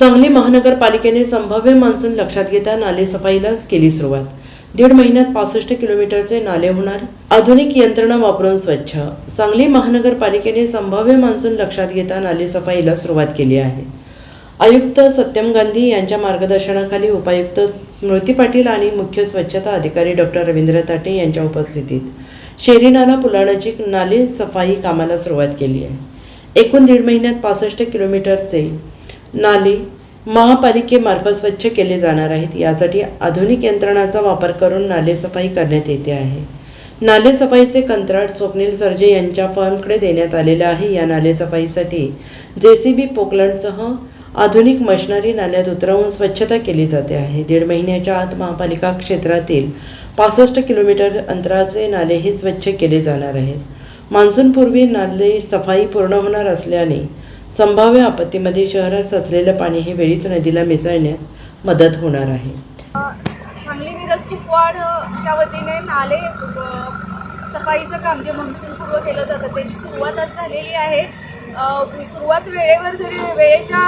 सांगली महानगरपालिकेने संभाव्य मान्सून लक्षात घेता नाले सफाईला केली सुरुवात. दीड महिन्यात पासष्ट किलोमीटरचे नाले होणार. आधुनिक यंत्रणा वापरून स्वच्छ. सांगली महानगरपालिकेने संभाव्य मान्सून लक्षात घेता नाले सफाईला सुरुवात केली आहे. आयुक्त सत्यम गांधी यांच्या मार्गदर्शनाखाली उपायुक्त स्मृती पाटील आणि मुख्य स्वच्छता अधिकारी डॉक्टर रवींद्र ताटे यांच्या उपस्थितीत शेरीनाला पुलाणाची नाले सफाई कामाला सुरुवात केली आहे. एकूण दीड महिन्यात पासष्ट किलोमीटरचे नाले महापालिकेमार्फत स्वच्छ केले जाणार आहेत. यासाठी आधुनिक यंत्रणाचा वापर करून नालेसफाई करण्यात येते आहे. नालेसफाईचे कंत्राट स्वप्नील सर्जे यांच्या फर्मकडे देण्यात आलेले आहे. या नालेसफाईसाठी जे सी बी पोकलंडसह आधुनिक मशिनरी नाल्यात उतरवून स्वच्छता केली जाते आहे. दीड महिन्याच्या आत महापालिका क्षेत्रातील पासष्ट किलोमीटर अंतराचे नाले हे स्वच्छ केले जाणार आहेत. मान्सूनपूर्वी नाले सफाई पूर्ण होणार असल्याने संभाव्य आपत्तीमध्ये शहरात साचलेलं पाणी हे वेळीच नदीला मिसळण्यात मदत होणार आहे. सांगली मिरज कुपवाडच्या वतीने नाले सफाईचं काम जे महसूलपूर्व केलं जातं त्याची सुरुवात आज झालेली आहे. सुरुवात वेळेवर जरी वेळेच्या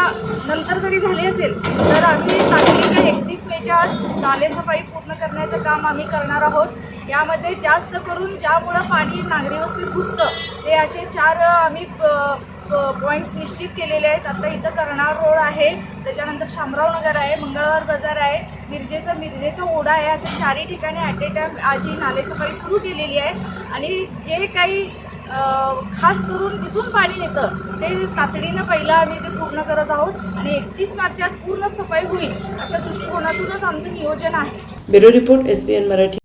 नंतर जरी झाली असेल तर आम्ही तातडीने एकतीस मेच्या आत नाले सफाई पूर्ण करण्याचं काम आम्ही करणार आहोत. यामध्ये जास्त करून ज्यामुळं पाणी नागरी वस्तीत घुसतं ते असे चार आम्ही पॉईंट्स निश्चित केलेले आहेत. आता इथं कर्णार रोड आहे. त्याच्यानंतर शामराव नगर आहे मंगळवार बाजार आहे. मिरजेचं मिरजेचा ओढा आहे. असे चारही ठिकाणी ॲट ए टाईम आज ही नालेसफाई सुरू केलेली आहे आणि जे काही खास करून जिथून पाणी येतं ते तातडीनं पहिलं आम्ही ते पूर्ण करत आहोत. आणि एकतीस मार्चात पूर्ण सफाई होईल अशा दृष्टिकोनातूनच आमचं नियोजन आहे. Bureau report S B N Marathi.